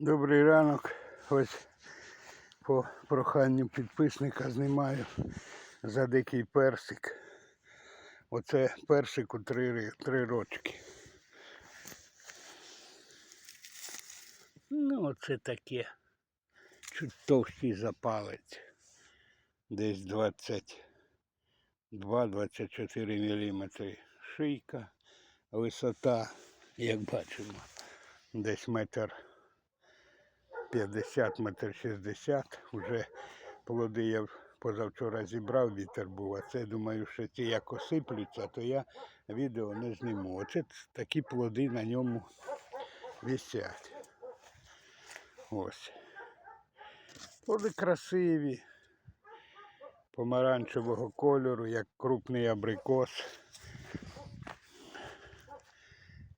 Добрий ранок. Ось по проханню підписника знімаю за дикий персик. Оце персику три, три рочки. Ну, оце таке. Чуть товстий за палець. Десь 22-24 мм шийка. Висота, як бачимо, десь метр 50 метр 60. Уже плоди я позавчора зібрав, вітер був, а це думаю, що ті як осиплються, то я відео не зніму. Оце такі плоди на ньому висять. Ось. Плоди красиві, помаранчевого кольору, як крупний абрикос.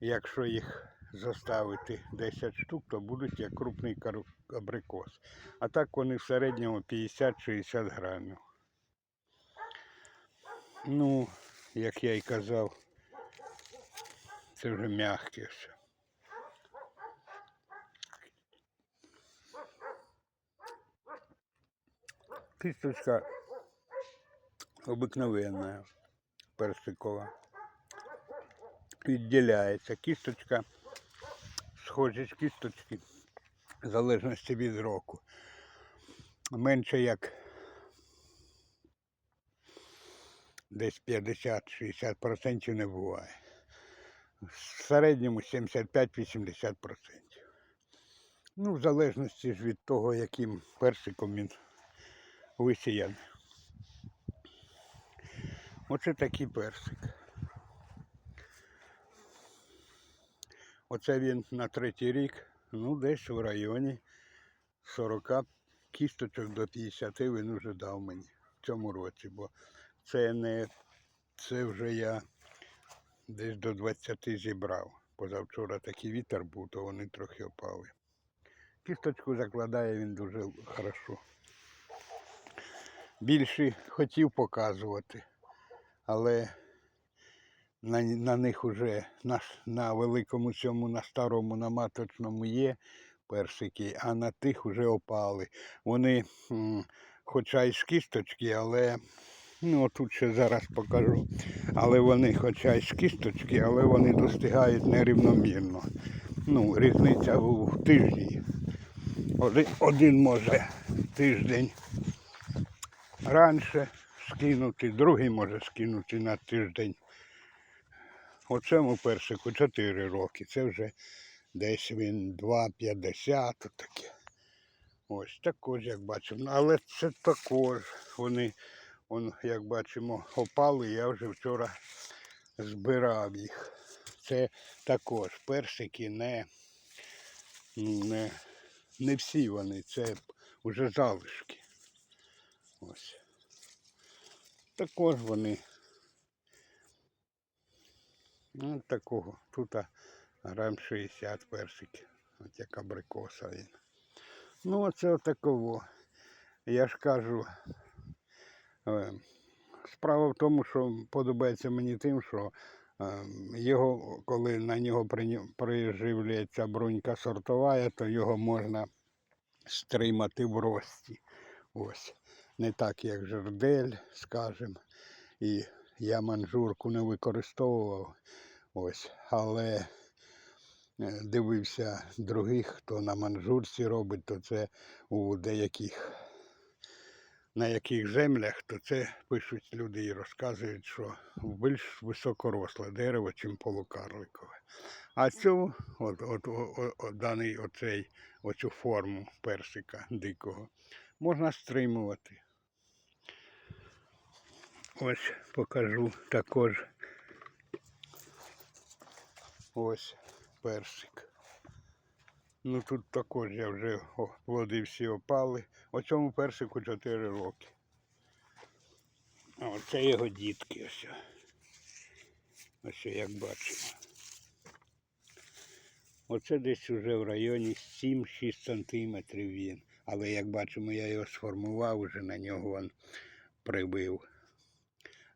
Якщо їх заставити 10 штук, то будуть як крупний абрикос. А так вони в середньому 50-60 грамів. Ну, як я й казав, це вже м'яке все. Кисточка обикновенная, персикова. Відділяється. Кісточка, схожість кісточки, в залежності від року. Менше як десь 50-60% не буває. В середньому 75-80%. Ну, в залежності ж від того, яким персиком він висіяний. Оце такий персик. Оце він на третій рік, ну десь в районі 40 кісточок до 50 він вже дав мені в цьому році, бо це не це вже я десь до 20 зібрав. Позавчора такий вітер був, то вони трохи опали. Кісточку закладає він дуже хорошо. Більше хотів показувати, але на, на них уже на, на великому цьому, на старому, на маточному є персики, а на тих уже опали. Вони, хоча й з кісточки, але ну тут ще зараз покажу. Але вони, хоча й з кісточки, але вони достигають нерівномірно. Ну, різниця в тижні. Один, один може тиждень раніше скинути, другий може скинути на тиждень. Оцьому персику 4 роки. Це вже десь він 2,50 таке. Ось також, як бачимо. Але це також вони, он, як бачимо, опали. Я вже вчора збирав їх. Це також персики не, не, не всі вони, це вже залишки. Ось. Також вони Ну, такого. Тут грам 60 персиків. От як абрикоса він. Ну, оце отаково. Я ж кажу. е, Справа в тому, що подобається мені тим, що е, його, коли на нього приживлюється брунька сортова, то його можна стримати в рості. Ось. Не так, як жердель, скажем. І я манжурку не використовував. Ось, але е, дивився других, хто на манжурці робить, то це у деяких на яких землях, то це пишуть люди і розказують, що більш високоросле дерево, чим полукарликове. А цю, от, от, о- о- о- даний оцей, оцю форму персика дикого можна стримувати. Ось покажу також. Ось персик. Ну тут також я вже о, плоди всі опали. Оцьому персику 4 роки. А оце його дітки ось. Ось як бачимо. Оце десь вже в районі 7-6 сантиметрів він. Але як бачимо, я його сформував, вже на нього він прибив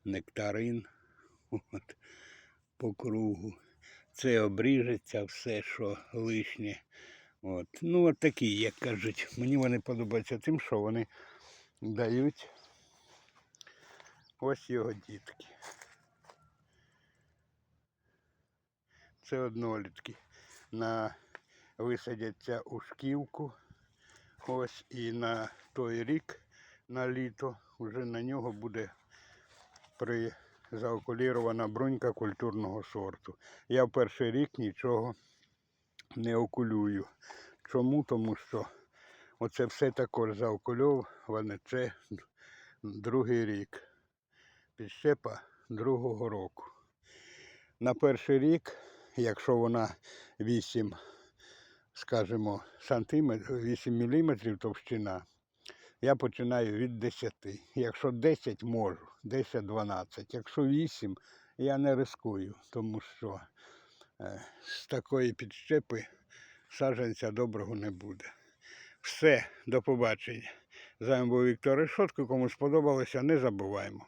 нектарин от, по кругу. Це обріжеться все, що лишнє От. Ну, от такі, як кажуть. Мені вони подобаються тим, що вони дають ось його дітки. Це однолітки. На висадяться у шківку. Ось і на той рік, на літо, вже на нього буде при заокулірована брунька культурного сорту. Я в перший рік нічого не окулюю. Чому? Тому що оце все також заокульоване, це другий рік. Підщепа другого року. На перший рік, якщо вона 8, скажімо, сантиметрів, 8 міліметрів товщина, я починаю від 10. Якщо 10 можу, 10-12. Якщо 8, я не рискую, тому що е, з такої підщепи саджанця доброго не буде. Все, до побачення. З вами був Віктор Решотко. Кому сподобалося, не забуваємо.